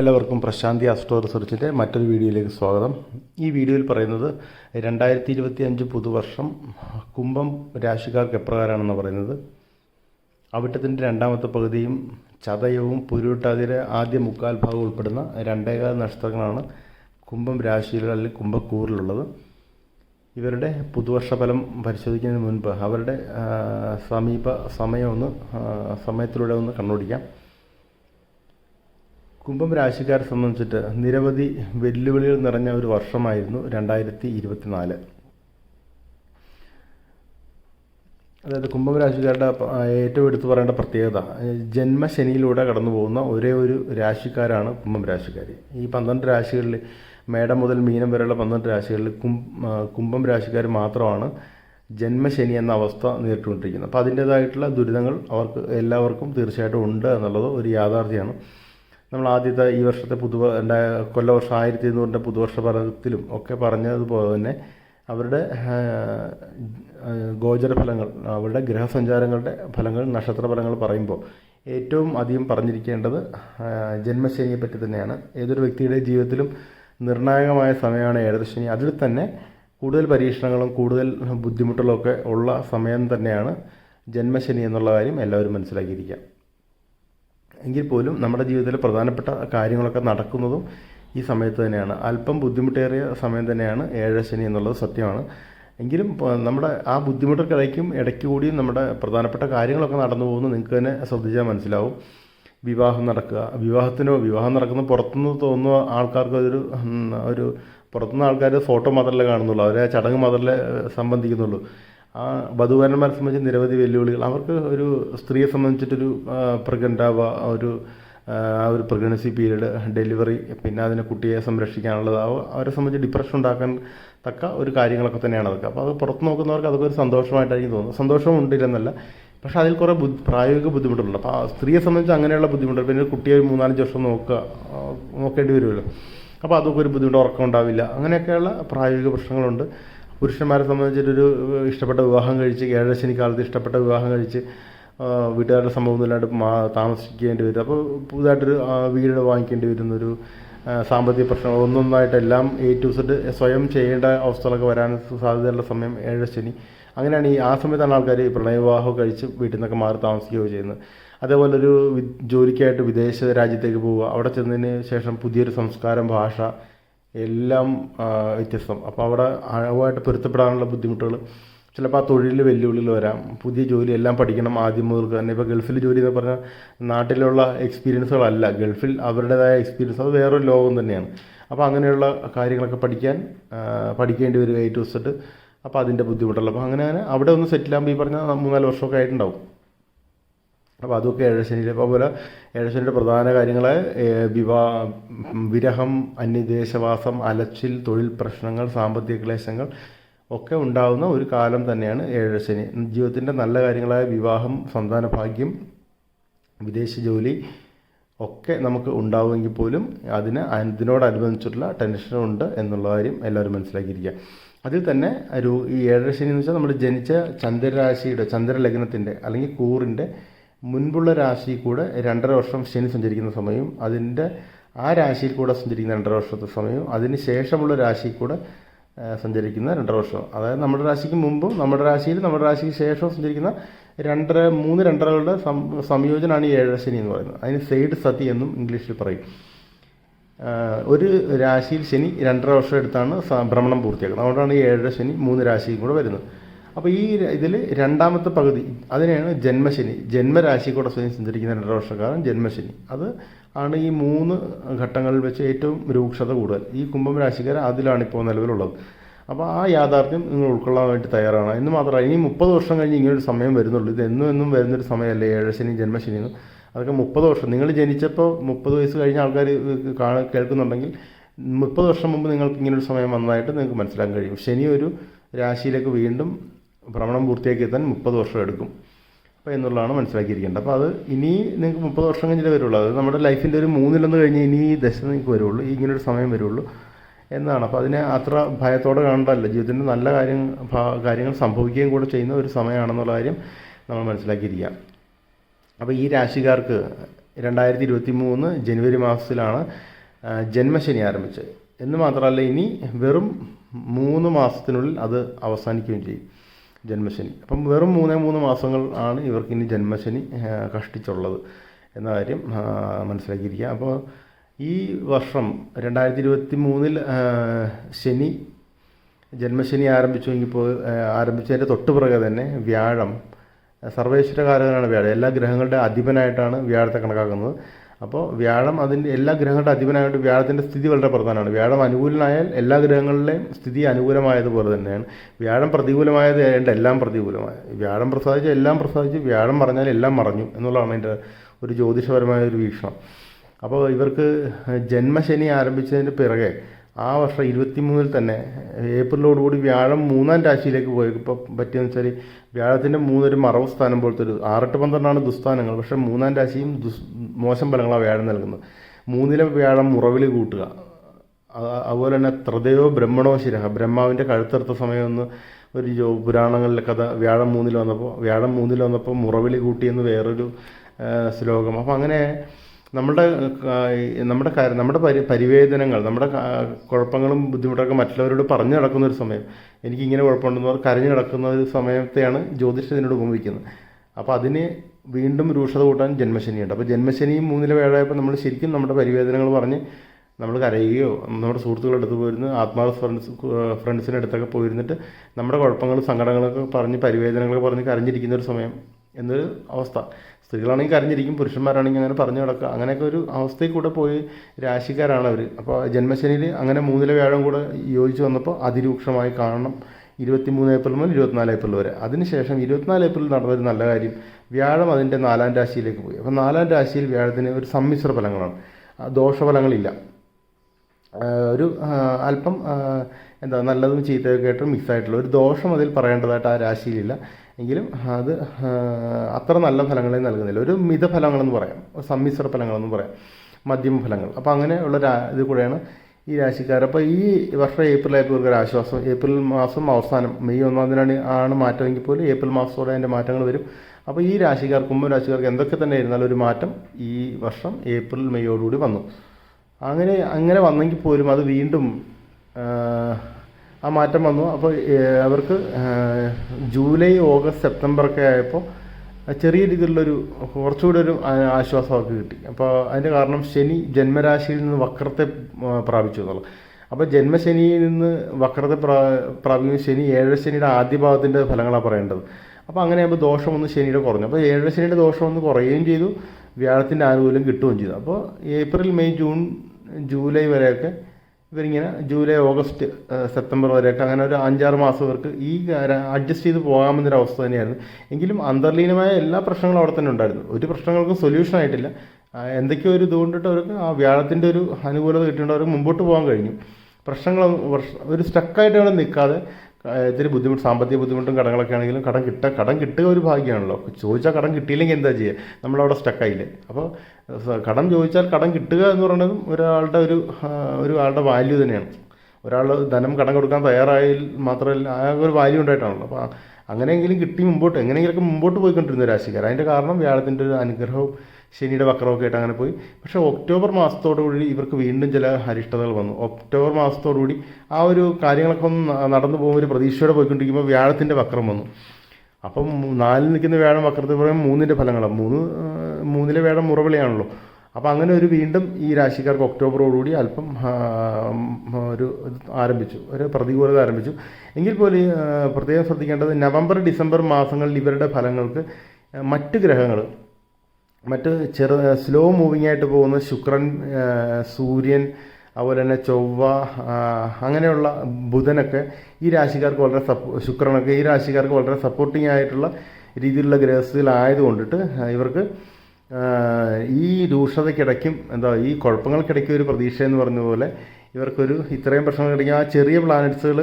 എല്ലാവർക്കും പ്രശാന്തി ആസ്ട്രോ റിസർച്ചിന്റെ മറ്റൊരു വീഡിയോയിലേക്ക് സ്വാഗതം. ഈ വീഡിയോയിൽ പറയുന്നത് രണ്ടായിരത്തി ഇരുപത്തി അഞ്ച് പുതുവർഷം കുംഭം രാശിക്കാർക്ക് എപ്രകാരമാണെന്ന് പറയുന്നത്. അവിട്ടത്തിന്റെ രണ്ടാമത്തെ പകുതിയും ചതയവും പുരുട്ടാതിരെ ആദ്യ മുക്കാൽ ഭാഗം ഉൾപ്പെടുന്ന രണ്ടേകാല നക്ഷത്രങ്ങളാണ് കുംഭം രാശിയിൽ അല്ലെങ്കിൽ കുംഭക്കൂറിലുള്ളത്. ഇവരുടെ പുതുവർഷ ഫലം പരിശോധിക്കുന്നതിന് മുൻപ് അവരുടെ സമീപ സമയം ഒന്ന് സമയത്തിലൂടെ ഒന്ന് കണ്ണോടിക്കാം. കുംഭം രാശിക്കാരെ സംബന്ധിച്ചിട്ട് നിരവധി വെല്ലുവിളികൾ നിറഞ്ഞ ഒരു വർഷമായിരുന്നു രണ്ടായിരത്തി ഇരുപത്തിനാല് അതായത് കുംഭം രാശിക്കാരുടെ ഏറ്റവും എടുത്തു പറയേണ്ട പ്രത്യേകത ജന്മശനിയിലൂടെ കടന്നു പോകുന്ന ഒരേ ഒരു രാശിക്കാരാണ് കുംഭം രാശിക്കാർ ഈ പന്ത്രണ്ട് രാശികളിൽ മേടം മുതൽ മീനം വരെയുള്ള പന്ത്രണ്ട് രാശികളിൽ കുംഭം രാശിക്കാർ മാത്രമാണ് ജന്മശനി എന്ന അവസ്ഥ നേരിട്ടുകൊണ്ടിരിക്കുന്നത്. അപ്പോൾ അതിന്റേതായിട്ടുള്ള ദുരിതങ്ങൾ അവർക്ക് എല്ലാവർക്കും തീർച്ചയായിട്ടും ഉണ്ട് എന്നുള്ളത് ഒരു യാഥാർത്ഥ്യമാണ്. നമ്മൾ ആദ്യത്തെ ഈ വർഷത്തെ പുതു കൊല്ലവർഷം ആയിരത്തി ഇരുന്നൂറിന്റെ പുതുവർഷ ഫലത്തിലും ഒക്കെ പറഞ്ഞതുപോലെ തന്നെ അവരുടെ ഗോചര ഫലങ്ങൾ അവരുടെ ഗ്രഹസഞ്ചാരങ്ങളുടെ ഫലങ്ങൾ നക്ഷത്ര ഫലങ്ങൾ പറയുമ്പോൾ ഏറ്റവും അധികം പറഞ്ഞിരിക്കേണ്ടത് ജന്മശനിയെ പറ്റി തന്നെയാണ്. ഏതൊരു വ്യക്തിയുടെ ജീവിതത്തിലും നിർണായകമായ സമയമാണ് ഏഴരശനി അതിൽ തന്നെ കൂടുതൽ പരീക്ഷണങ്ങളും കൂടുതൽ ബുദ്ധിമുട്ടുകളും ഒക്കെ ഉള്ള സമയം തന്നെയാണ് ജന്മശനി എന്നുള്ള കാര്യം എല്ലാവരും മനസ്സിലാക്കിയിരിക്കുക. എങ്കിൽ പോലും നമ്മുടെ ജീവിതത്തിൽ പ്രധാനപ്പെട്ട കാര്യങ്ങളൊക്കെ നടക്കുന്നതും ഈ സമയത്ത് തന്നെയാണ്. അല്പം ബുദ്ധിമുട്ടേറിയ സമയം തന്നെയാണ് ഏഴശനി എന്നുള്ളത് സത്യമാണ്. എങ്കിലും നമ്മുടെ ആ ബുദ്ധിമുട്ടുകളേക്കും ഇടയ്ക്ക് കൂടിയും നമ്മുടെ പ്രധാനപ്പെട്ട കാര്യങ്ങളൊക്കെ നടന്നു പോകുന്നു. നിങ്ങൾക്ക് തന്നെ ശ്രദ്ധിച്ചാൽ മനസ്സിലാവും. വിവാഹം നടക്കുക. വിവാഹത്തിനോ വിവാഹം നടക്കുന്ന പുറത്തുനിന്ന് തോന്നുന്ന ആൾക്കാർക്ക് അതൊരു ഒരു പുറത്തുനിന്ന് ആൾക്കാർ ഫോട്ടോ മാത്രമല്ലേ കാണുന്നുള്ളൂ. അവരെ ചടങ്ങ് മാത്രമല്ലേ സംബന്ധിക്കുന്നുള്ളൂ. ആ വധുവരന്മാരെ സംബന്ധിച്ച് നിരവധി വെല്ലുവിളികൾ. അവർക്ക് ഒരു സ്ത്രീയെ സംബന്ധിച്ചിട്ടൊരു ആവുക ഒരു ആ, ഒരു പ്രഗ്നൻസി പീരീഡ് ഡെലിവറി പിന്നെ അതിനെ കുട്ടിയെ സംരക്ഷിക്കാനുള്ളത് അവരെ സംബന്ധിച്ച് ഡിപ്രഷൻ ഉണ്ടാക്കാൻ തക്ക ഒരു കാര്യങ്ങളൊക്കെ തന്നെയാണ് അതൊക്കെ. അപ്പോൾ അത് പുറത്ത് നോക്കുന്നവർക്ക് അതൊക്കെ ഒരു സന്തോഷമായിട്ടായിരിക്കും തോന്നുന്നത്. സന്തോഷം ഉണ്ടില്ലെന്നല്ല പക്ഷെ അതിൽ കുറേ ബുദ്ധി പ്രായോഗിക ബുദ്ധിമുട്ടുണ്ട് അപ്പോൾ ആ സ്ത്രീയെ സംബന്ധിച്ച് അങ്ങനെയുള്ള ബുദ്ധിമുട്ട് പിന്നെ കുട്ടിയെ ഒരു മൂന്നാലഞ്ച് വർഷം നോക്കുക നോക്കേണ്ടി വരുമല്ലോ. അപ്പോൾ അതൊക്കെ ഒരു ബുദ്ധിമുട്ട് ഉറക്കം ഉണ്ടാവില്ല അങ്ങനെയൊക്കെയുള്ള പ്രായോഗിക പ്രശ്നങ്ങളുണ്ട്. പുരുഷന്മാരെ സംബന്ധിച്ചിട്ടൊരു ഇഷ്ടപ്പെട്ട വിവാഹം കഴിച്ച് ഏഴരശനി കാലത്ത് ഇഷ്ടപ്പെട്ട വിവാഹം കഴിച്ച് വീട്ടുകാരുടെ സംഭവമൊന്നുമില്ലാണ്ട് മാ താമസിക്കേണ്ടി വരും. അപ്പോൾ പുതുതായിട്ടൊരു വീട് വാങ്ങിക്കേണ്ടി വരുന്നൊരു സാമ്പത്തിക പ്രശ്നം ഒന്നൊന്നായിട്ട് എല്ലാം എ ടു സെഡ് സ്വയം ചെയ്യേണ്ട അവസ്ഥകളൊക്കെ വരാൻ സാധ്യതയുള്ള സമയം ഏഴശനി അങ്ങനെയാണ് ഈ ആ സമയത്താണ് ആൾക്കാർ ഈ പ്രണയവിവാഹം കഴിച്ച് വീട്ടിൽ നിന്നൊക്കെ മാറി താമസിക്കുകയോ ചെയ്യുന്നത്. അതേപോലെ ഒരു ജോലിക്കായിട്ട് വിദേശ രാജ്യത്തേക്ക് പോവുക അവിടെ ചെന്നതിന് ശേഷം പുതിയൊരു സംസ്കാരം ഭാഷ എല്ലാം വ്യത്യസ്തം. അപ്പോൾ അവിടെ ആഴമായിട്ട് പൊരുത്തപ്പെടാനുള്ള ബുദ്ധിമുട്ടുകൾ ചിലപ്പോൾ ആ തൊഴിലിൽ വെല്ലുവിളികൾ വരാം. പുതിയ ജോലി എല്ലാം പഠിക്കണം ആദ്യം മുതൽ തന്നെ. ഇപ്പോൾ ഗൾഫിൽ ജോലി എന്ന് പറഞ്ഞാൽ നാട്ടിലുള്ള എക്സ്പീരിയൻസുകളല്ല ഗൾഫിൽ അവരുടേതായ എക്സ്പീരിയൻസ് അത് വേറൊരു ലോകം തന്നെയാണ്. അപ്പോൾ അങ്ങനെയുള്ള കാര്യങ്ങളൊക്കെ പഠിക്കാൻ പഠിക്കേണ്ടി വരും എ ടു സെറ്റ് അപ്പോൾ അതിന്റെ ബുദ്ധിമുട്ടുള്ളൂ അപ്പോൾ അങ്ങനെ അവിടെ ഒന്ന് സെറ്റിലാകുമ്പോൾ ഈ പറഞ്ഞ മൂന്നാൽ വർഷമൊക്കെ ആയിട്ടുണ്ടാവും. അപ്പോൾ അതൊക്കെ ഏഴശനിയിൽ പോലെ ഏഴശനിയുടെ പ്രധാന കാര്യങ്ങൾ വിവാ വിരഹം അന്യദേശവാസം അലച്ചിൽ തൊഴിൽ പ്രശ്നങ്ങൾ സാമ്പത്തിക ക്ലേശങ്ങൾ ഒക്കെ ഉണ്ടാകുന്ന ഒരു കാലം തന്നെയാണ് ഏഴശനി ജീവിതത്തിന്റെ നല്ല കാര്യങ്ങളായ വിവാഹം സന്താന ഭാഗ്യം വിദേശ ജോലി ഒക്കെ നമുക്ക് ഉണ്ടാവുമെങ്കിൽ പോലും അതിന് അതിനോടനുബന്ധിച്ചിട്ടുള്ള ടെൻഷനുണ്ട് എന്നുള്ള കാര്യം എല്ലാവരും മനസ്സിലാക്കിയിരിക്കുക. അതിൽ തന്നെ ഒരു ഈ ഏഴര ശനി എന്ന് വെച്ചാൽ നമ്മൾ ജനിച്ച ചന്ദ്രരാശിയുടെ ചന്ദ്രലഗ്നത്തിന്റെ അല്ലെങ്കിൽ കൂറിന്റെ മുൻപുള്ള രാശി കൂടെ രണ്ടര വർഷം ശനി സഞ്ചരിക്കുന്ന സമയവും അതിന്റെ ആ രാശിയിൽ കൂടെ സഞ്ചരിക്കുന്ന രണ്ടര വർഷത്തെ സമയവും അതിന് ശേഷമുള്ള രാശി കൂടെ സഞ്ചരിക്കുന്ന രണ്ടര വർഷം. അതായത് നമ്മുടെ രാശിക്ക് മുമ്പും നമ്മുടെ രാശിയിൽ നമ്മുടെ രാശിക്ക് ശേഷവും സഞ്ചരിക്കുന്ന രണ്ടര മൂന്ന് രണ്ടരകളുടെ സംയോജനമാണ് ഈ ഏഴര ശനി എന്ന് പറയുന്നത്. അതിന് സൈഡ് സതി എന്നും ഇംഗ്ലീഷിൽ പറയും. ഒരു രാശിയിൽ ശനി രണ്ടര വർഷം എടുത്താണ് ഭ്രമണം പൂർത്തിയാക്കുന്നത്. അതുകൊണ്ടാണ് ഈ ഏഴര ശനി മൂന്ന് രാശിയും കൂടെ വരുന്നത്. അപ്പോൾ ഈ ഇതിൽ രണ്ടാമത്തെ പകുതി അതിനെയാണ് ജന്മശനി. ജന്മരാശി കൂടെ ശനി സഞ്ചരിക്കുന്ന രണ്ടര വർഷക്കാലം ജന്മശനി. അത് ആണ് ഈ മൂന്ന് ഘട്ടങ്ങളിൽ വെച്ച് ഏറ്റവും രൂക്ഷത കൂടുതൽ. ഈ കുംഭം രാശിക്കാർ അതിലാണ് ഇപ്പോൾ നിലവിലുള്ളത്. അപ്പോൾ ആ യാഥാർത്ഥ്യം നിങ്ങൾ ഉൾക്കൊള്ളാൻ വേണ്ടി തയ്യാറാണ്. എന്ന് മാത്രമല്ല ഇനി മുപ്പത് വർഷം കഴിഞ്ഞ് ഇങ്ങനൊരു സമയം വരുന്നുള്ളൂ. ഇത് എന്നും എന്നും വരുന്നൊരു സമയമല്ലേ? ഏഴശനി ജന്മശനി എന്ന്. അതൊക്കെ മുപ്പത് വർഷം. നിങ്ങൾ ജനിച്ചപ്പോൾ മുപ്പത് വയസ്സ് കഴിഞ്ഞ ആൾക്കാർ കാണ കേൾക്കുന്നുണ്ടെങ്കിൽ മുപ്പത് വർഷം മുമ്പ് നിങ്ങൾക്ക് ഇങ്ങനൊരു സമയം വന്നതായിട്ട് നിങ്ങൾക്ക് മനസ്സിലാക്കാൻ കഴിയും. ശനി ഒരു രാശിയിലേക്ക് വീണ്ടും ഭ്രമണം പൂർത്തിയാക്കി എത്താൻ മുപ്പത് വർഷം എടുക്കും. അപ്പോൾ എന്നുള്ളതാണ് മനസ്സിലാക്കിയിരിക്കേണ്ടത്. അപ്പോൾ അത് ഇനി നിങ്ങൾക്ക് മുപ്പത് വർഷം കഴിഞ്ഞിട്ട് വരുള്ളൂ. അത് നമ്മുടെ ലൈഫിന്റെ ഒരു മൂന്നിലൊന്ന് കഴിഞ്ഞ് ഇനി ഈ ദശ നിങ്ങൾക്ക് വരുള്ളൂ. ഇങ്ങനൊരു സമയം വരുള്ളൂ എന്നാണ്. അപ്പോൾ അതിനെ അത്ര ഭയത്തോടെ കാണേണ്ടതല്ല. ജീവിതത്തിന്റെ നല്ല കാര്യം കാര്യങ്ങൾ സംഭവിക്കുകയും കൂടെ ചെയ്യുന്ന ഒരു സമയമാണെന്നുള്ള കാര്യം നമ്മൾ മനസ്സിലാക്കിയിരിക്കുക. അപ്പോൾ ഈ രാശിക്കാർക്ക് രണ്ടായിരത്തി ഇരുപത്തി മൂന്ന് ജനുവരി മാസത്തിലാണ് ജന്മശനി ആരംഭിച്ചത്. എന്ന് മാത്രമല്ല ഇനി വെറും മൂന്ന് മാസത്തിനുള്ളിൽ അത് അവസാനിക്കുകയും ചെയ്യും. ജന്മശനി. അപ്പം വെറും മൂന്നേ മൂന്ന് മാസങ്ങൾ ആണ് ഇവർക്ക് ഇനി ജന്മശനി കഷ്ടിച്ചുള്ളത് എന്ന കാര്യം മനസ്സിലാക്കിയിരിക്കുക. അപ്പോൾ ഈ വർഷം രണ്ടായിരത്തി ഇരുപത്തി മൂന്നിൽ ശനി ജന്മശനി ആരംഭിച്ചുവെങ്കിൽ ഇപ്പോൾ ആരംഭിച്ചതിന്റെ തൊട്ടുപിറകെ തന്നെ വ്യാഴം സർവേശ്വരകാരകനാണ് വ്യാഴം. എല്ലാ ഗ്രഹങ്ങളുടെ അധിപനായിട്ടാണ് വ്യാഴത്തെ കണക്കാക്കുന്നത്. അപ്പോൾ വ്യാഴം അതിന്റെ എല്ലാ ഗ്രഹങ്ങളുടെ അധിപനായിട്ട് വ്യാഴത്തിന്റെ സ്ഥിതി വളരെ പ്രധാനമാണ്. വ്യാഴം അനുകൂലനായാൽ എല്ലാ ഗ്രഹങ്ങളിലെയും സ്ഥിതി അനുകൂലമായതുപോലെ തന്നെയാണ്. വ്യാഴം പ്രതികൂലമായത് ഏതാണ്ട് എല്ലാം പ്രതികൂലമായ. വ്യാഴം പ്രസാദിച്ച് എല്ലാം പ്രസാദിച്ച് വ്യാഴം പറഞ്ഞാൽ എല്ലാം മറഞ്ഞു എന്നുള്ളതാണ് എന്റെ ഒരു ജ്യോതിഷപരമായ ഒരു വീക്ഷണം. അപ്പോൾ ഇവർക്ക് ജന്മശനി ആരംഭിച്ചതിന് പിറകെ ആ വർഷം ഇരുപത്തി മൂന്നിൽ തന്നെ ഏപ്രിലോടുകൂടി വ്യാഴം മൂന്നാം രാശിയിലേക്ക് പോയി. ഇപ്പോൾ പറ്റിയെന്ന് വെച്ചാൽ വ്യാഴത്തിന്റെ മൂന്നൊരു മറവ് സ്ഥാനം പോലത്തെ ഒരു ആറെട്ട് പന്ത്രണ്ടാണ് ദുസ്ഥാനങ്ങൾ. പക്ഷേ മൂന്നാം രാശിയും ദുസ് മോശം ഫലങ്ങളാണ് വ്യാഴം നൽകുന്നത്. മൂന്നിലെ വ്യാഴം മുറവിൽ കൂട്ടുക. അതുപോലെ തന്നെ ത്രദയോ ബ്രഹ്മണോ ശിരഹ. ബ്രഹ്മാവിന്റെ കഴുത്തെടുത്ത സമയം ഒന്ന് ഒരു ജോ പുരാണങ്ങളിലെ കഥ വ്യാഴം മൂന്നിൽ വന്നപ്പോൾ വ്യാഴം മൂന്നിൽ വന്നപ്പോൾ മുറവിളി കൂട്ടിയെന്ന് വേറൊരു ശ്ലോകം. അപ്പോൾ അങ്ങനെ നമ്മുടെ നമ്മുടെ കാര്യം നമ്മുടെ പരി പരിവേദനങ്ങൾ നമ്മുടെ കുഴപ്പങ്ങളും ബുദ്ധിമുട്ടൊക്കെ മറ്റുള്ളവരോട് പറഞ്ഞു നടക്കുന്ന ഒരു സമയം എനിക്ക് ഇങ്ങനെ കുഴപ്പമുണ്ടെന്ന് കരഞ്ഞു നടക്കുന്ന ഒരു സമയത്തെയാണ് ജ്യോതിഷത്തിനോട് ഉപമിക്കുന്നത്. അപ്പോൾ അതിന് വീണ്ടും രൂക്ഷത കൂട്ടാൻ ജന്മശനിയുണ്ട്. അപ്പോൾ ജന്മശനിയും മൂന്നിലെ വേഴായപ്പോൾ നമ്മൾ ശരിക്കും നമ്മുടെ പരിവേദനകൾ പറഞ്ഞ് നമ്മൾ കരയുകയോ നമ്മുടെ സുഹൃത്തുക്കളുടെ അടുത്ത് പോയിരുന്ന് ആത്മാവ് ഫ്രണ്ട്സ് ഫ്രണ്ട്സിന്റെ അടുത്തൊക്കെ പോയിരുന്നിട്ട് നമ്മുടെ കുഴപ്പങ്ങളും സങ്കടങ്ങളൊക്കെ പറഞ്ഞ് പരിവേദനകളൊക്കെ പറഞ്ഞ് കരഞ്ഞിരിക്കുന്ന ഒരു സമയം എന്നൊരു അവസ്ഥ. സ്ത്രീകളാണെങ്കിൽ കരഞ്ഞിരിക്കും പുരുഷന്മാരാണെങ്കിൽ അങ്ങനെ പറഞ്ഞു കിടക്കുക അങ്ങനെയൊക്കെ ഒരു അവസ്ഥയിൽ കൂടെ പോയി രാശിക്കാരാണ് അവർ അപ്പോൾ ജന്മശനിയിൽ അങ്ങനെ മൂന്നിലെ വ്യാഴം കൂടെ യോജിച്ച് വന്നപ്പോൾ അതിരൂക്ഷമായി കാണണം. ഇരുപത്തിമൂന്ന് ഏപ്രിൽ മുതൽ ഇരുപത്തിനാല് ഏപ്രിൽ വരെ. അതിനുശേഷം ഇരുപത്തിനാല് ഏപ്രിൽ നടന്നൊരു നല്ല കാര്യം വ്യാഴം അതിന്റെ നാലാം രാശിയിലേക്ക് പോയി. അപ്പോൾ നാലാം രാശിയിൽ വ്യാഴത്തിന് ഒരു സമ്മിശ്ര ഫലങ്ങളാണ്. ദോഷഫലങ്ങളില്ല. ഒരു അല്പം എന്താ നല്ലതും ചീത്തയൊക്കെ ആയിട്ട് മിക്സ് ആയിട്ടുള്ള ഒരു ദോഷം അതിൽ പറയേണ്ടതായിട്ട് ആ രാശിയിലില്ല. എങ്കിലും അത് അത്ര നല്ല ഫലങ്ങളെ നൽകുന്നില്ല. ഒരു മിത ഫലങ്ങളെന്ന് പറയാം സമ്മിശ്ര ഫലങ്ങളെന്ന് പറയാം. മധ്യമ ഫലങ്ങൾ. അപ്പോൾ അങ്ങനെയുള്ള ഇത് കൂടെയാണ് ഈ രാശിക്കാർ. അപ്പോൾ ഈ വർഷം ഏപ്രിലായപ്പോൾ ഒരു ആശ്വാസം. ഏപ്രിൽ മാസം അവസാനം മെയ് ഒന്നാം ആണ് മാറ്റമെങ്കിൽ പോലും ഏപ്രിൽ മാസത്തോടെ അതിന്റെ മാറ്റങ്ങൾ വരും. അപ്പോൾ ഈ രാശിക്കാർ കുംഭം രാശിക്കാർക്ക് എന്തൊക്കെ തന്നെ ഇരുന്നാലും ഒരു മാറ്റം ഈ വർഷം ഏപ്രിൽ മെയ്യോടുകൂടി വന്നു. അങ്ങനെ അങ്ങനെ വന്നെങ്കിൽ പോലും അത് വീണ്ടും ആ, മാറ്റം വന്നു. അപ്പോൾ അവർക്ക് ജൂലൈ ഓഗസ്റ്റ് സെപ്റ്റംബർ ഒക്കെ ആയപ്പോൾ ചെറിയ രീതിയിലുള്ളൊരു കുറച്ചുകൂടി ഒരു ആശ്വാസമൊക്കെ കിട്ടി. അപ്പോൾ അതിന്റെ കാരണം ശനി ജന്മരാശിയിൽ നിന്ന് വക്രത്തെ പ്രാപിച്ചു എന്നുള്ളത്. അപ്പോൾ ജന്മശനിയിൽ നിന്ന് വക്രത്തെ പ്രാ പ്രാപിക്കുന്ന ശനി ഏഴര ശനിയുടെ ആദ്യ ഭാഗത്തിന്റെ ഫലങ്ങളാണ് പറയേണ്ടത്. അപ്പോൾ അങ്ങനെയാകുമ്പോൾ ഒന്ന് ശനിയുടെ കുറഞ്ഞു. അപ്പോൾ ഏഴര ശനിയുടെ ദോഷം ഒന്ന് കുറയുകയും ചെയ്തു. വ്യാഴത്തിന്റെ ആനുകൂല്യം കിട്ടുകയും ചെയ്തു. അപ്പോൾ ഏപ്രിൽ മെയ് ജൂൺ ജൂലൈ വരെയൊക്കെ ഇവരിങ്ങനെ ജൂലൈ ഓഗസ്റ്റ് സെപ്റ്റംബർ വരെയൊക്കെ അങ്ങനെ ഒരു അഞ്ചാറ് മാസം ഇവർക്ക് ഈ അഡ്ജസ്റ്റ് ചെയ്ത് പോകാമെന്നൊരു അവസ്ഥ തന്നെയായിരുന്നു. എങ്കിലും അന്തർലീനമായ എല്ലാ പ്രശ്നങ്ങളും അവിടെ തന്നെ ഉണ്ടായിരുന്നു. ഒരു പ്രശ്നങ്ങൾക്കും സൊല്യൂഷൻ ആയിട്ടില്ല. എന്തൊക്കെയോ ഒരു ഇതുകൊണ്ടിട്ട് അവർക്ക് ആ വ്യാഴത്തിന്റെ ഒരു അനുകൂലത കിട്ടിയിട്ട് അവർക്ക് മുമ്പോട്ട് പോകാൻ കഴിഞ്ഞു. പ്രശ്നങ്ങൾ ഒരു സ്റ്റക്കായിട്ട് അവിടെ നിൽക്കാതെ ഇത്തിരി ബുദ്ധിമുട്ട് സാമ്പത്തിക ബുദ്ധിമുട്ടും കടങ്ങളൊക്കെ ആണെങ്കിലും കടം കിട്ട കടം കിട്ടുക ഒരു ഭാഗ്യമാണല്ലോ. ചോദിച്ചാൽ കടം കിട്ടിയില്ലെങ്കിൽ എന്താ ചെയ്യുക നമ്മളവിടെ സ്റ്റക്കായില്ലേ അപ്പോൾ കടം ചോദിച്ചാൽ കടം കിട്ടുക എന്ന് പറയുന്നതും ഒരാളുടെ ഒരു ഒരാളുടെ വാല്യൂ തന്നെയാണ്. ഒരാൾ ധനം കടം കൊടുക്കാൻ തയ്യാറായാൽ മാത്രമല്ല ആ ഒരു വാല്യൂ ഉണ്ടായിട്ടാണല്ലോ. അപ്പോൾ അങ്ങനെയെങ്കിലും കിട്ടി മുമ്പോട്ട് എങ്ങനെയെങ്കിലുമൊക്കെ മുമ്പോട്ട് പോയിക്കൊണ്ടിരുന്ന രാശിക്കാർ. അതിന്റെ കാരണം വ്യാഴത്തിന്റെ ഒരു അനുഗ്രഹവും ശനിയുടെ വക്രമൊക്കെ ആയിട്ട് അങ്ങനെ പോയി. പക്ഷേ ഒക്ടോബർ മാസത്തോടുകൂടി ഇവർക്ക് വീണ്ടും ചില അരിഷ്ടതകൾ വന്നു. ഒക്ടോബർ മാസത്തോടുകൂടി ആ ഒരു കാര്യങ്ങളൊക്കെ ഒന്ന് നടന്നു പോകുമ്പോൾ ഒരു പ്രതീക്ഷയോടെ പോയിക്കൊണ്ടിരിക്കുമ്പോൾ വ്യാഴത്തിന്റെ വക്രം വന്നു. അപ്പം നാലിൽ നിൽക്കുന്ന വ്യാഴം വക്രത്തിൽ പറയുമ്പോൾ മൂന്നിന്റെ ഫലങ്ങളാണ്. മൂന്ന് മൂന്നിലെ വ്യാഴം മുറവിളിയാണല്ലോ. അപ്പോൾ അങ്ങനെ ഒരു വീണ്ടും ഈ രാശിക്കാർക്ക് ഒക്ടോബറോടുകൂടി അല്പം ഒരു ആരംഭിച്ചു. ഒരു പ്രതികൂലത ആരംഭിച്ചു. എങ്കിൽ പോലും പ്രത്യേകം ശ്രദ്ധിക്കേണ്ടത് നവംബർ ഡിസംബർ മാസങ്ങളിൽ ഇവരുടെ ഫലങ്ങൾക്ക് മറ്റ് ഗ്രഹങ്ങൾ മറ്റ് ചെറു സ്ലോ മൂവിങ് ആയിട്ട് പോകുന്ന ശുക്രൻ സൂര്യൻ അതുപോലെ തന്നെ ചൊവ്വ അങ്ങനെയുള്ള ബുധനൊക്കെ ഈ രാശിക്കാർക്ക് വളരെ സപ്പോ ശുക്രനൊക്കെ ഈ രാശിക്കാർക്ക് വളരെ സപ്പോർട്ടിങ് ആയിട്ടുള്ള രീതിയിലുള്ള ഗ്രഹസ്ഥിതിയിലായതുകൊണ്ടിട്ട് ഇവർക്ക് ഈ രൂക്ഷതയ്ക്കിടയ്ക്കും എന്താ ഈ കുഴപ്പങ്ങൾക്കിടയ്ക്കും ഒരു പ്രതീക്ഷ എന്ന് പറഞ്ഞ ഇവർക്കൊരു ഇത്രയും പ്രശ്നങ്ങൾക്കിടയ്ക്കും ആ ചെറിയ പ്ലാനറ്റ്സുകൾ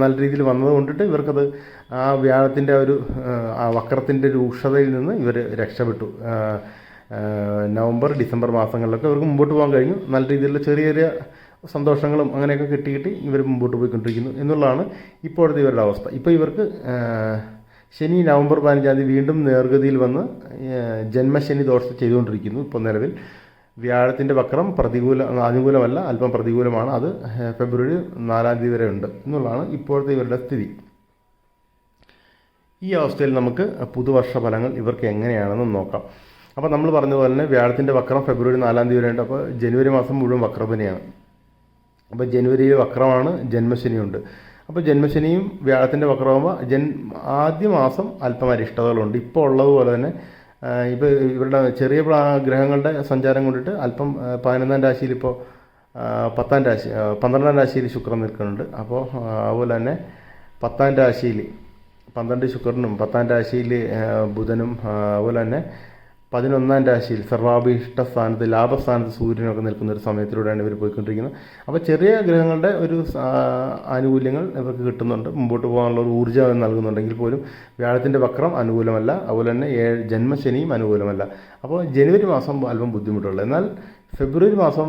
നല്ല രീതിയിൽ വന്നത് കൊണ്ടിട്ട് ഇവർക്കത് ആ വ്യാഴത്തിന്റെ ഒരു ആ, വക്രത്തിന്റെ രൂക്ഷതയിൽ നിന്ന് ഇവർ രക്ഷപ്പെട്ടു. നവംബർ ഡിസംബർ മാസങ്ങളിലൊക്കെ ഇവർക്ക് മുമ്പോട്ട് പോകാൻ കഴിഞ്ഞു. നല്ല രീതിയിലുള്ള ചെറിയ ചെറിയ സന്തോഷങ്ങളും അങ്ങനെയൊക്കെ കിട്ടി കിട്ടി ഇവർ മുമ്പോട്ട് പോയിക്കൊണ്ടിരിക്കുന്നു എന്നുള്ളതാണ് ഇപ്പോഴത്തെ ഇവരുടെ അവസ്ഥ. ഇപ്പോൾ ഇവർക്ക് ശനി നവംബർ പതിനഞ്ചാം തീയതി വീണ്ടും നേർഗതിയിൽ വന്ന് ജന്മശനി ദോഷം ചെയ്തുകൊണ്ടിരിക്കുന്നു ഇപ്പോൾ നിലവിൽ. വ്യാഴത്തിന്റെ വക്രം പ്രതികൂല അനുകൂലമല്ല അല്പം പ്രതികൂലമാണ്. അത് ഫെബ്രുവരി നാലാം തീയതി വരെ ഉണ്ട് എന്നുള്ളതാണ് ഇപ്പോഴത്തെ ഇവരുടെ സ്ഥിതി. ഈ അവസ്ഥയിൽ നമുക്ക് പുതുവർഷ ഫലങ്ങൾ ഇവർക്ക് എങ്ങനെയാണെന്ന് നോക്കാം. അപ്പോൾ നമ്മൾ പറഞ്ഞതുപോലെ തന്നെ വ്യാഴത്തിന്റെ വക്രം ഫെബ്രുവരി നാലാം തീയതി വരെയുണ്ട് അപ്പോൾ ജനുവരി മാസം മുഴുവൻ വക്രം തന്നെയാണ് അപ്പോൾ ജനുവരിയിൽ വക്രമാണ് ജന്മശനിയുണ്ട്. അപ്പോൾ ജന്മശനിയും വ്യാഴത്തിന്റെ വക്രമാകുമ്പോൾ ജൻ ആദ്യ മാസം അല്പം അരിഷ്ടതകളുണ്ട്. ഇപ്പോൾ ഉള്ളതുപോലെ തന്നെ ഇപ്പോൾ ഇവരുടെ ചെറിയ ഗ്രഹങ്ങളുടെ സഞ്ചാരം കൊണ്ടിട്ട് അല്പം പതിനൊന്നാം രാശിയിൽ ഇപ്പോൾ പത്താം രാശി പന്ത്രണ്ടാം രാശിയിൽ ശുക്രൻ നിൽക്കുന്നുണ്ട്. അപ്പോൾ അതുപോലെ തന്നെ പത്താം രാശിയിൽ പന്ത്രണ്ട് ശുക്രനും പത്താം രാശിയിൽ ബുധനും അതുപോലെ തന്നെ പതിനൊന്നാം രാശിയിൽ സർവാഭീഷ്ട സ്ഥാനത്ത് ലാഭസ്ഥാനത്ത് സൂര്യനൊക്കെ നിൽക്കുന്ന ഒരു സമയത്തിലൂടെയാണ് ഇവർ പോയിക്കൊണ്ടിരിക്കുന്നത്. അപ്പോൾ ചെറിയ ഗ്രഹങ്ങളുടെ ഒരു ആനുകൂല്യങ്ങൾ ഇവർക്ക് കിട്ടുന്നുണ്ട്. മുമ്പോട്ട് പോകാനുള്ള ഒരു ഊർജം നൽകുന്നുണ്ടെങ്കിൽ പോലും വ്യാഴത്തിന്റെ വക്രം അനുകൂലമല്ല. അതുപോലെ തന്നെ ഏഴ് ജന്മശനിയും അനുകൂലമല്ല. അപ്പോൾ ജനുവരി മാസം അല്പം ബുദ്ധിമുട്ടുള്ളൂ. എന്നാൽ ഫെബ്രുവരി മാസം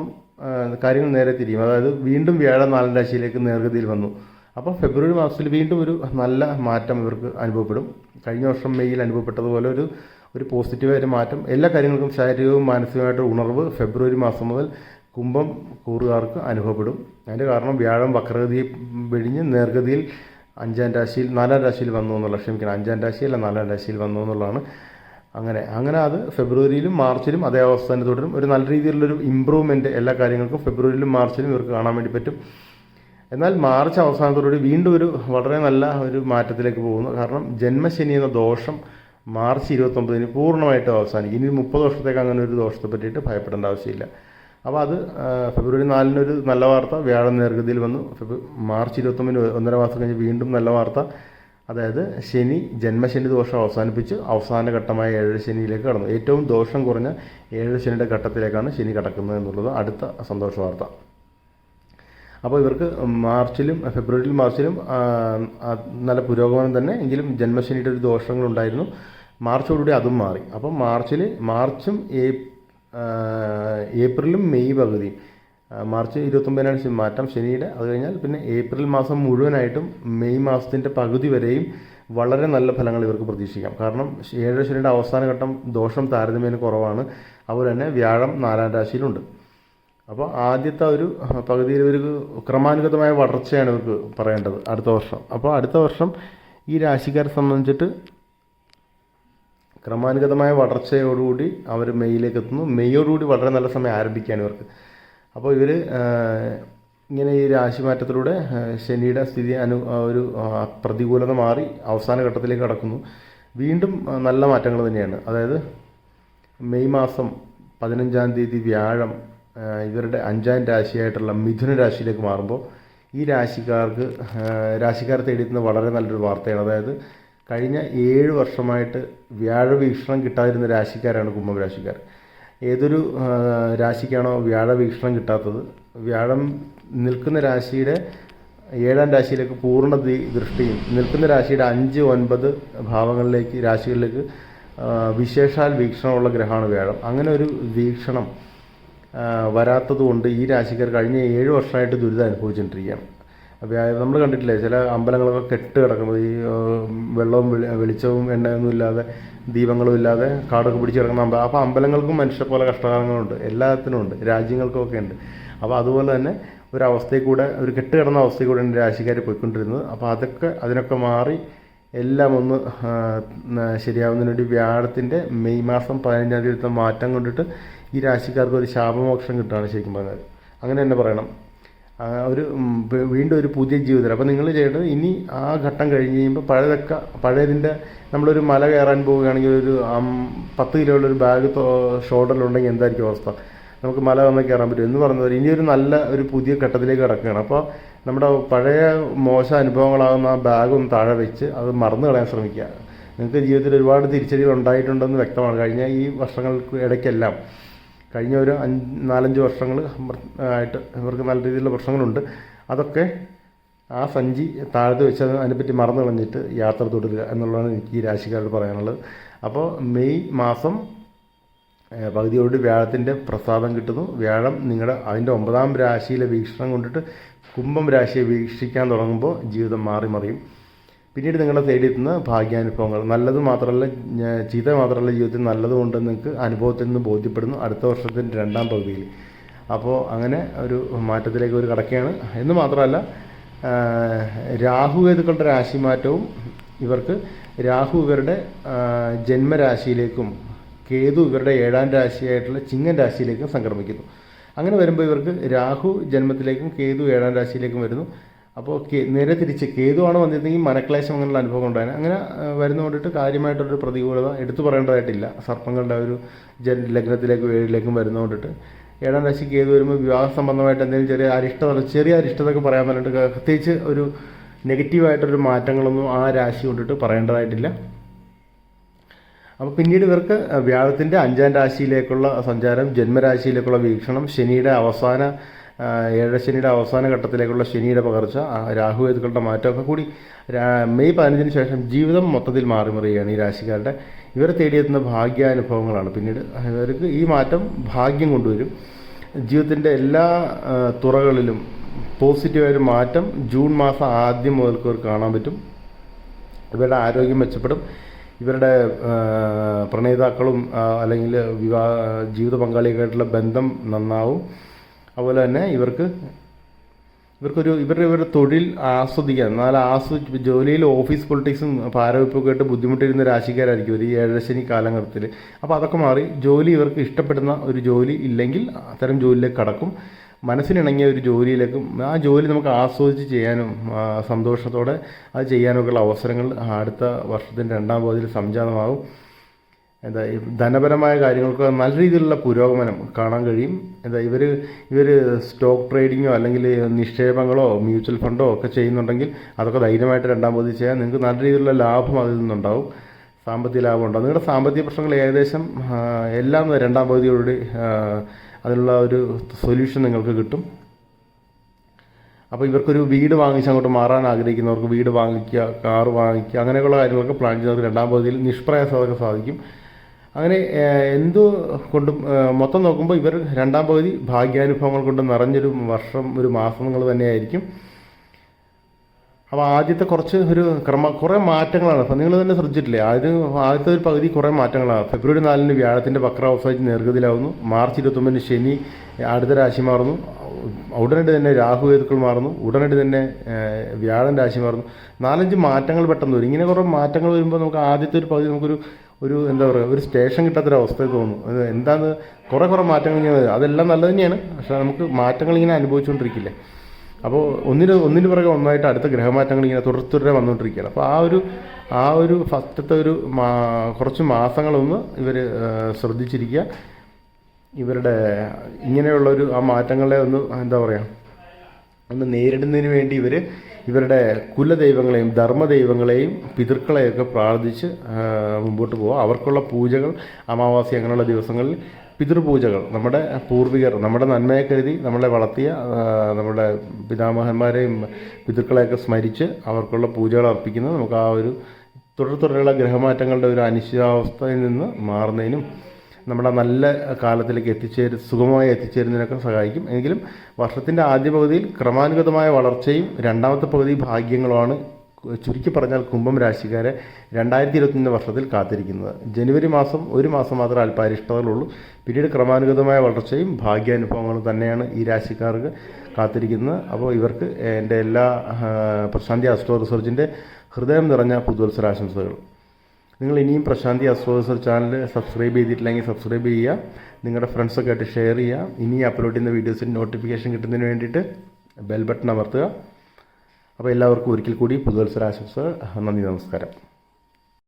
കാര്യങ്ങൾ നേരെ തിരിയും. അതായത് വീണ്ടും വ്യാഴം നാലാം രാശിയിലേക്ക് നേർഗതിയിൽ വന്നു. അപ്പോൾ ഫെബ്രുവരി മാസത്തിൽ വീണ്ടും ഒരു നല്ല മാറ്റം ഇവർക്ക് അനുഭവപ്പെടും. കഴിഞ്ഞ വർഷം മെയ്യിൽ അനുഭവപ്പെട്ടതുപോലെ ഒരു ഒരു പോസിറ്റീവായ ഒരു മാറ്റം. എല്ലാ കാര്യങ്ങൾക്കും ശാരീരികവും മാനസികമായിട്ട് ഉണർവ് ഫെബ്രുവരി മാസം മുതൽ കുംഭം കൂറുകാർക്ക് അനുഭവപ്പെടും. അതിന്റെ കാരണം വ്യാഴം വക്രഗതി വെടിഞ്ഞ് നേർഗതിയിൽ അഞ്ചാം രാശിയിൽ നാലാം രാശിയിൽ വന്നു എന്നുള്ള ക്ഷമിക്കണം അഞ്ചാം രാശിയല്ല നാലാം രാശിയിൽ വന്നു എന്നുള്ളതാണ്. അങ്ങനെ അങ്ങനെ അത് ഫെബ്രുവരിയിലും മാർച്ചിലും അതേ അവസ്ഥ തന്നെ തുടരും. ഒരു നല്ല രീതിയിലുള്ളൊരു ഇമ്പ്രൂവ്മെന്റ് എല്ലാ കാര്യങ്ങൾക്കും ഫെബ്രുവരിയിലും മാർച്ചിലും ഇവർക്ക് കാണാൻ വേണ്ടി പറ്റും. എന്നാൽ മാർച്ച് അവസാനത്തോടുകൂടി വീണ്ടും ഒരു വളരെ നല്ല ഒരു മാറ്റത്തിലേക്ക് പോകുന്നു. കാരണം ജന്മശനി എന്ന ദോഷം മാർച്ച് ഇരുപത്തൊമ്പതിന് പൂർണമായിട്ടും അവസാനിക്കും. ഇനി മുപ്പത് വർഷത്തേക്ക് അങ്ങനെ ഒരു ദോഷത്തെ പറ്റിയിട്ട് ഭയപ്പെടേണ്ട ആവശ്യമില്ല. അപ്പോൾ അത് ഫെബ്രുവരി ഫെബ്രുവരി ഒരു നല്ല വാർത്ത വ്യാഴം നേർഗതിയിൽ വന്നു. മാർച്ച് ഇരുപത്തൊമ്പതിന് ഒന്നര മാസം കഴിഞ്ഞ് വീണ്ടും നല്ല വാർത്ത. അതായത് ശനി ജന്മശനി ദോഷം അവസാനിപ്പിച്ച് അവസാന ഘട്ടമായ ഏഴ് ശനിയിലേക്ക് കടന്നു. ഏറ്റവും ദോഷം കുറഞ്ഞ ഏഴ് ശനിയുടെ ഘട്ടത്തിലേക്കാണ് ശനി കടക്കുന്നത് എന്നുള്ളത് അടുത്ത സന്തോഷ വാർത്ത. അപ്പോൾ ഇവർക്ക് മാർച്ചിലും ഫെബ്രുവരിയിലും മാർച്ചിലും നല്ല പുരോഗമനം തന്നെ. എങ്കിലും ജന്മശനിയുടെ ഒരു ദോഷങ്ങളുണ്ടായിരുന്നു. മാർച്ചോടുകൂടി അതും മാറി. അപ്പം മാർച്ചിൽ മാർച്ചും ഏപ്രിലും മെയ് പകുതിയും മാർച്ച് ഇരുപത്തൊമ്പതിനാണ് ശനി മാറ്റം ശനിയുടെ. അത് കഴിഞ്ഞാൽ പിന്നെ ഏപ്രിൽ മാസം മുഴുവനായിട്ടും മെയ് മാസത്തിന്റെ പകുതി വരെയും വളരെ നല്ല ഫലങ്ങൾ ഇവർക്ക് പ്രതീക്ഷിക്കാം. കാരണം ഏഴ് ശനിയുടെ അവസാന ഘട്ടം ദോഷം താരതമ്യേന കുറവാണ്. അതുപോലെ തന്നെ വ്യാഴം നാലാം രാശിയിലുണ്ട്. അപ്പോൾ ആദ്യത്തെ ഒരു പകുതിയിൽ ഒരു ക്രമാനുഗതമായ വളർച്ചയാണ് ഇവർക്ക് പറയേണ്ടത് അടുത്ത വർഷം. അപ്പോൾ അടുത്ത വർഷം ഈ രാശിക്കാരെ സംബന്ധിച്ചിട്ട് ക്രമാനുഗതമായ വളർച്ചയോടുകൂടി അവർ മെയ്യിലേക്ക് എത്തുന്നു. മെയ്യോടുകൂടി വളരെ നല്ല സമയം ആരംഭിക്കാൻ ഇവർക്ക്. അപ്പോൾ ഇവർ ഇങ്ങനെ ഈ രാശിമാറ്റത്തിലൂടെ മാറ്റത്തിലൂടെ ശനിയുടെ സ്ഥിതി അനു ഒരു പ്രതികൂലത മാറി അവസാന ഘട്ടത്തിലേക്ക് കടക്കുന്നു. വീണ്ടും നല്ല മാറ്റങ്ങൾ തന്നെയാണ്. അതായത് മെയ് മാസം പതിനഞ്ചാം തീയതി വ്യാഴം ഇവരുടെ അഞ്ചാം രാശിയായിട്ടുള്ള മിഥുന രാശിയിലേക്ക് മാറുമ്പോൾ ഈ രാശിക്കാർക്ക് രാശിക്കാർ തേടിയെത്തുന്ന വളരെ നല്ലൊരു വാർത്തയാണ്. അതായത് കഴിഞ്ഞ ഏഴ് വർഷമായിട്ട് വ്യാഴവീക്ഷണം കിട്ടാതിരുന്ന രാശിക്കാരാണ് കുംഭം രാശിക്കാർ. ഏതൊരു രാശിക്കാണോ വ്യാഴവീക്ഷണം കിട്ടാത്തത്? വ്യാഴം നിൽക്കുന്ന രാശിയുടെ ഏഴാം രാശിയിലേക്ക് പൂർണ ദൃഷ്ടിയും നിൽക്കുന്ന രാശിയുടെ അഞ്ച് ഒൻപത് ഭാവങ്ങളിലേക്ക് രാശികളിലേക്ക് വിശേഷാൽ വീക്ഷണമുള്ള ഗ്രഹമാണ് വ്യാഴം. അങ്ങനെ ഒരു വീക്ഷണം വരാത്തതുകൊണ്ട് ഈ രാശിക്കാർ കഴിഞ്ഞ ഏഴ് വർഷമായിട്ട് ദുരിതം അനുഭവിച്ചുകൊണ്ടിരിക്കുകയാണ് നമ്മൾ കണ്ടിട്ടില്ലേ ചില അമ്പലങ്ങളൊക്കെ കെട്ട് കിടക്കുന്നത് ഈ വെള്ളവും വെളിച്ചവും എണ്ണയൊന്നും ഇല്ലാതെ ദീപങ്ങളും ഇല്ലാതെ കാടൊക്കെ പിടിച്ച് കിടക്കുന്ന അമ്പലം അപ്പോൾ അമ്പലങ്ങൾക്കും മനുഷ്യരെ പോലെ കഷ്ടകാലങ്ങളുണ്ട് എല്ലാത്തിനും ഉണ്ട് രാജ്യങ്ങൾക്കൊക്കെ ഉണ്ട്. അപ്പോൾ അതുപോലെ തന്നെ ഒരു അവസ്ഥയിൽ കൂടെ ഒരു കെട്ട് കിടന്ന അവസ്ഥയിൽ കൂടെയാണ് രാശിക്കാർ പോയിക്കൊണ്ടിരുന്നത്. അപ്പോൾ അതൊക്കെ അതിനൊക്കെ മാറി എല്ലാം ഒന്ന് ശരിയാവുന്നതിനൊരു ശരിയാവുന്നതിന് വേണ്ടി വ്യാഴത്തിന്റെ മെയ് മാസം പതിനഞ്ചാം തീയതി മാറ്റം കൊണ്ടിട്ട് ഈ രാശിക്കാർക്ക് ഒരു ശാപമോക്ഷം കിട്ടുകയാണ് ശരിക്കും പറഞ്ഞാൽ. അങ്ങനെ തന്നെ പറയണം. ഒരു വീണ്ടും ഒരു പുതിയ ജീവിതം. അപ്പോൾ നിങ്ങൾ ചെയ്യേണ്ടത് ഇനി ആ ഘട്ടം കഴിഞ്ഞ് കഴിയുമ്പോൾ പഴയതൊക്കെ പഴയതിന്റെ നമ്മളൊരു മല കയറാൻ പോവുകയാണെങ്കിൽ ഒരു പത്ത് കിലോ ഒരു ബാഗ് ഷോൾഡറിലുണ്ടെങ്കിൽ എന്തായിരിക്കും അവസ്ഥ? നമുക്ക് മല വന്ന് കയറാൻ പറ്റും. എന്ന് പറഞ്ഞത് ഇനി ഒരു നല്ല ഒരു പുതിയ ഘട്ടത്തിലേക്ക് കിടക്കുകയാണ്. അപ്പോൾ നമ്മുടെ പഴയ മോശ അനുഭവങ്ങളാകുന്ന ആ ബാഗ് ഒന്ന് താഴെ വെച്ച് അത് മറന്നു കളയാൻ ശ്രമിക്കുക. നിങ്ങൾക്ക് ജീവിതത്തിൽ ഒരുപാട് തിരിച്ചടികൾ ഉണ്ടായിട്ടുണ്ടെന്ന് വ്യക്തമാണ്. കഴിഞ്ഞ ഈ വർഷങ്ങൾക്ക് ഇടയ്ക്കെല്ലാം കഴിഞ്ഞ ഒരു അഞ്ച് നാലഞ്ച് വർഷങ്ങൾ ആയിട്ട് ഇവർക്ക് നല്ല രീതിയിലുള്ള പ്രശ്നങ്ങളുണ്ട്. അതൊക്കെ ആ സഞ്ചി താഴ്ത്തി വെച്ച് അത് അതിനെപ്പറ്റി മറന്നു കളഞ്ഞിട്ട് യാത്ര തുടരുക എന്നുള്ളതാണ് എനിക്ക് ഈ രാശിക്കാരോട് പറയാനുള്ളത്. അപ്പോൾ മെയ് മാസം പകുതിയോട് വ്യാഴത്തിന്റെ പ്രസാദം കിട്ടുന്നു. വ്യാഴം നിങ്ങളുടെ അതിന്റെ ഒമ്പതാം രാശിയിലെ വീക്ഷണം കൊണ്ടിട്ട് കുംഭം രാശിയെ വീക്ഷിക്കാൻ തുടങ്ങുമ്പോൾ ജീവിതം മാറി മറിയും പിന്നീട് നിങ്ങളുടെ സൈഡിൽ എത്തുന്ന ഭാഗ്യാനുഭവങ്ങൾ. നല്ലത് മാത്രമല്ല ചീത്ത മാത്രമല്ല ജീവിതത്തിൽ നല്ലതും ഉണ്ടെന്ന് നിങ്ങൾക്ക് അനുഭവത്തിൽ നിന്ന് ബോധ്യപ്പെടുന്നു അടുത്ത വർഷത്തിന്റെ രണ്ടാം പകുതിയിൽ. അപ്പോൾ അങ്ങനെ ഒരു മാറ്റത്തിലേക്ക് ഒരു കടക്കുകയാണ് എന്ന് മാത്രമല്ല രാഹുകേതുക്കളുടെ രാശി മാറ്റവും ഇവർക്ക് രാഹു ഇവരുടെ ജന്മരാശിയിലേക്കും കേതു ഇവരുടെ ഏഴാം രാശിയായിട്ടുള്ള ചിങ്ങൻ രാശിയിലേക്കും സംക്രമിക്കുന്നു. അങ്ങനെ വരുമ്പോൾ ഇവർക്ക് രാഹു ജന്മത്തിലേക്കും കേതു ഏഴാം രാശിയിലേക്കും വരുന്നു. അപ്പോൾ നേരെ തിരിച്ച് കേതുവാണ് വന്നിരുന്നെങ്കിൽ മനക്ലേശം അങ്ങനെയുള്ള അനുഭവം ഉണ്ടായിരുന്നു. അങ്ങനെ വരുന്നോണ്ടിട്ട് വരുന്നതുകൊണ്ടിട്ട് കാര്യമായിട്ടൊരു പ്രതികൂലത എടുത്തു പറയേണ്ടതായിട്ടില്ല. സർപ്പങ്ങളുടെ ഒരു ജൻ ലഗ്നത്തിലേക്കും ഏഴിലേക്കും വരുന്നതുകൊണ്ടിട്ട്. ഏഴാം രാശി കേതു വരുമ്പോൾ വിവാഹ സംബന്ധമായിട്ട് എന്തെങ്കിലും ചെറിയ അരിഷ്ടത ചെറിയ അരിഷ്ടതൊക്കെ പറയാൻ പറഞ്ഞിട്ട് പ്രത്യേകിച്ച് ഒരു നെഗറ്റീവായിട്ടൊരു മാറ്റങ്ങളൊന്നും ആ രാശി കൊണ്ടിട്ട് പറയേണ്ടതായിട്ടില്ല. അപ്പോൾ പിന്നീട് ഇവർക്ക് വ്യാഴത്തിന്റെ അഞ്ചാം രാശിയിലേക്കുള്ള സഞ്ചാരം ജന്മരാശിയിലേക്കുള്ള വീക്ഷണം ശനിയുടെ അവസാന ആ, ഏഴശനിയുടെ അവസാന ഘട്ടത്തിലേക്കുള്ള ശനിയുടെ പകർച്ച ആ, രാഹുകേതുക്കളുടെ മാറ്റമൊക്കെ കൂടി മെയ് പതിനഞ്ചിന് ശേഷം ജീവിതം മൊത്തത്തിൽ മാറി മറിയുകയാണ് ഈ രാശിക്കാരുടെ. ഇവരെ തേടിയെത്തുന്ന ഭാഗ്യാനുഭവങ്ങളാണ്. പിന്നീട് ഇവർക്ക് ഈ മാറ്റം ഭാഗ്യം കൊണ്ടുവരും. ജീവിതത്തിന്റെ എല്ലാ തുറകളിലും പോസിറ്റീവായൊരു മാറ്റം ജൂൺ മാസം ആദ്യം മുതൽക്ക് ഇവർക്ക് കാണാൻ പറ്റും. ഇവരുടെ ആരോഗ്യം മെച്ചപ്പെടും. ഇവരുടെ പ്രണേതാക്കളും അല്ലെങ്കിൽ വിവാഹ ജീവിത പങ്കാളിയൊക്കെയായിട്ടുള്ള ബന്ധം നന്നാവും. അതുപോലെ തന്നെ ഇവർക്ക് ഇവർക്കൊരു ഇവരുടെ ഇവരുടെ തൊഴിൽ ആസ്വദിക്കാൻ എന്നാൽ ആസ്വദിച്ച് ജോലിയിൽ ഓഫീസ് പൊളിറ്റിക്സും ഭാരവെപ്പൊക്കെ ആയിട്ട് ബുദ്ധിമുട്ടിരുന്ന രാശിക്കാരായിരിക്കും ഒരു ഏഴരശനി കാലഘട്ടത്തിൽ അപ്പോൾ അതൊക്കെ മാറി ജോലി ഇവർക്ക് ഇഷ്ടപ്പെടുന്ന ഒരു ജോലി ഇല്ലെങ്കിൽ അത്തരം ജോലിയിലേക്ക് കടക്കും. മനസ്സിനിണങ്ങിയ ഒരു ജോലിയിലേക്കും ആ ജോലി നമുക്ക് ആസ്വദിച്ച് ചെയ്യാനും സന്തോഷത്തോടെ അത് ചെയ്യാനൊക്കെയുള്ള അവസരങ്ങൾ അടുത്ത വർഷത്തിന്റെ രണ്ടാം പകുതിയിൽ സംജാതമാകും. എന്താ ധനപരമായ കാര്യങ്ങൾക്ക് നല്ല രീതിയിലുള്ള പുരോഗമനം കാണാൻ കഴിയും. എന്താ ഇവർ ഇവർ സ്റ്റോക്ക് ട്രേഡിങ്ങോ അല്ലെങ്കിൽ നിക്ഷേപങ്ങളോ മ്യൂച്വൽ ഫണ്ടോ ഒക്കെ ചെയ്യുന്നുണ്ടെങ്കിൽ അതൊക്കെ ധൈര്യമായിട്ട് രണ്ടാം പകുതി ചെയ്യാം നിങ്ങൾക്ക് നല്ല രീതിയിലുള്ള ലാഭം അതിൽ നിന്നുണ്ടാവും. സാമ്പത്തിക ലാഭം ഉണ്ടാവും. നിങ്ങളുടെ സാമ്പത്തിക പ്രശ്നങ്ങൾ ഏകദേശം എല്ലാം രണ്ടാം പകുതിയോടുകൂടി അതിനുള്ള ഒരു സൊല്യൂഷൻ നിങ്ങൾക്ക് കിട്ടും. അപ്പോൾ ഇവർക്കൊരു വീട് വാങ്ങിച്ച് അങ്ങോട്ട് മാറാൻ ആഗ്രഹിക്കുന്നവർക്ക് വീട് വാങ്ങിക്കുക കാർ വാങ്ങിക്കുക അങ്ങനെയുള്ള കാര്യങ്ങളൊക്കെ പ്ലാൻ ചെയ്യുന്നവർക്ക് രണ്ടാം പകുതിയിൽ നിഷ്പ്രയാസം അതൊക്കെ സാധിക്കും. അങ്ങനെ എന്തു കൊണ്ടും മൊത്തം നോക്കുമ്പോൾ ഇവർ രണ്ടാം പകുതി ഭാഗ്യാനുഭവങ്ങൾ കൊണ്ട് നിറഞ്ഞൊരു വർഷം ഒരു മാസങ്ങൾ തന്നെയായിരിക്കും. അപ്പോൾ ആദ്യത്തെ കുറച്ച് ഒരു ക്രമ കുറേ മാറ്റങ്ങളാണ്. അപ്പോൾ നിങ്ങൾ തന്നെ ശ്രദ്ധിച്ചിട്ടില്ലേ? ആദ്യം ആദ്യത്തെ ഒരു പകുതി കുറേ മാറ്റങ്ങളാണ്. ഫെബ്രുവരി നാലിന് വ്യാഴത്തിന്റെ വക്ര അവസാനിച്ച് നേർഗതിയിലാവുന്നു. മാർച്ച് ഇരുപത്തൊമ്പതിന് ശനി അടുത്ത രാശി മാറുന്നു. ഉടനടി തന്നെ രാഹു ഏതുക്കൾ മാറുന്നു. ഉടനടി തന്നെ വ്യാഴം രാശി മാറുന്നു. നാലഞ്ച് മാറ്റങ്ങൾ പെട്ടെന്ന് വരും. ഇങ്ങനെ കുറേ മാറ്റങ്ങൾ വരുമ്പോൾ നമുക്ക് ആദ്യത്തെ ഒരു പകുതി നമുക്കൊരു ഒരു എന്താ പറയുക ഒരു സ്റ്റേഷൻ കിട്ടാത്തൊരവസ്ഥ തോന്നും. അത് എന്താന്ന് കുറേ കുറേ മാറ്റങ്ങൾ ഇങ്ങനെ അതെല്ലാം നല്ലത് തന്നെയാണ്. പക്ഷേ നമുക്ക് മാറ്റങ്ങൾ ഇങ്ങനെ അനുഭവിച്ചുകൊണ്ടിരിക്കില്ലേ? അപ്പോൾ ഒന്നിന് ഒന്നിന് പുറകെ ഒന്നായിട്ട് അടുത്ത ഗ്രഹമാറ്റങ്ങൾ ഇങ്ങനെ തുടർ തുടരെ വന്നുകൊണ്ടിരിക്കുകയാണ്. അപ്പോൾ ആ ഒരു ആ ഒരു ഫസ്റ്റത്തെ ഒരു കുറച്ച് മാസങ്ങളൊന്ന് ഇവർ ശ്രദ്ധിച്ചിരിക്കുക. ഇവരുടെ ഇങ്ങനെയുള്ളൊരു ആ മാറ്റങ്ങളെ ഒന്ന് എന്താ പറയുക ഒന്ന് നേരിടുന്നതിന് വേണ്ടി ഇവർ ഇവരുടെ കുലദൈവങ്ങളെയും ധർമ്മദൈവങ്ങളെയും പിതൃക്കളെയൊക്കെ പ്രാർത്ഥിച്ച് മുമ്പോട്ട് പോകുക അവർക്കുള്ള പൂജകൾ അമാവാസി അങ്ങനെയുള്ള ദിവസങ്ങളിൽ പിതൃപൂജകൾ. നമ്മുടെ പൂർവികർ നമ്മുടെ നന്മയെ കരുതി നമ്മളെ വളർത്തിയ നമ്മുടെ പിതാമഹന്മാരെയും പിതൃക്കളെയൊക്കെ സ്മരിച്ച് അവർക്കുള്ള പൂജകൾ അർപ്പിക്കുന്നത് നമുക്ക് ആ ഒരു തുടർ തുടരെയുള്ള ഗ്രഹമാറ്റങ്ങളുടെ ഒരു അനിശ്ചിതാവസ്ഥയിൽ നിന്ന് മാറുന്നതിനും നമ്മുടെ നല്ല കാലത്തിലേക്ക് എത്തിച്ചേരു സുഗമമായി എത്തിച്ചേരുന്നതിനൊക്കെ സഹായിക്കും. എങ്കിലും വർഷത്തിന്റെ ആദ്യ പകുതിയിൽ ക്രമാനുഗതമായ വളർച്ചയും രണ്ടാമത്തെ പകുതി ഭാഗ്യങ്ങളുമാണ് ചുരുക്കി പറഞ്ഞാൽ കുംഭം രാശിക്കാരെ രണ്ടായിരത്തി ഇരുപത്തിയൊന്ന് വർഷത്തിൽ കാത്തിരിക്കുന്നത്. ജനുവരി മാസം ഒരു മാസം മാത്രമേ അല്പാരിഷ്ടതകളുള്ളൂ. പിന്നീട് ക്രമാനുഗതമായ വളർച്ചയും ഭാഗ്യാനുഭവങ്ങളും തന്നെയാണ് ഈ രാശിക്കാർക്ക് കാത്തിരിക്കുന്നത്. അപ്പോൾ ഇവർക്ക് എന്റെ എല്ലാ പ്രശാന്തി അസ്ട്രോ റിസർച്ചിന്റെ ഹൃദയം നിറഞ്ഞ പുതുവത്സരാശംസകൾ. നിങ്ങൾ ഇനിയും പ്രശാന്തി അസ്ട്രോസർ ചാനൽ സബ്സ്ക്രൈബ് ചെയ്തിട്ടില്ലെങ്കിൽ സബ്സ്ക്രൈബ് ചെയ്യുക. നിങ്ങളുടെ ഫ്രണ്ട്സൊക്കെ ആയിട്ട് ഷെയർ ചെയ്യുക. ഇനി അപ്ലോഡ് ചെയ്യുന്ന വീഡിയോസിന് നോട്ടിഫിക്കേഷൻ കിട്ടുന്നതിന് വേണ്ടിയിട്ട് ബെൽ ബട്ടൺ അമർത്തുക. അപ്പോൾ എല്ലാവർക്കും ഒരിക്കൽ കൂടി പുതുവത്സരാശംസകൾ. നന്ദി നമസ്കാരം.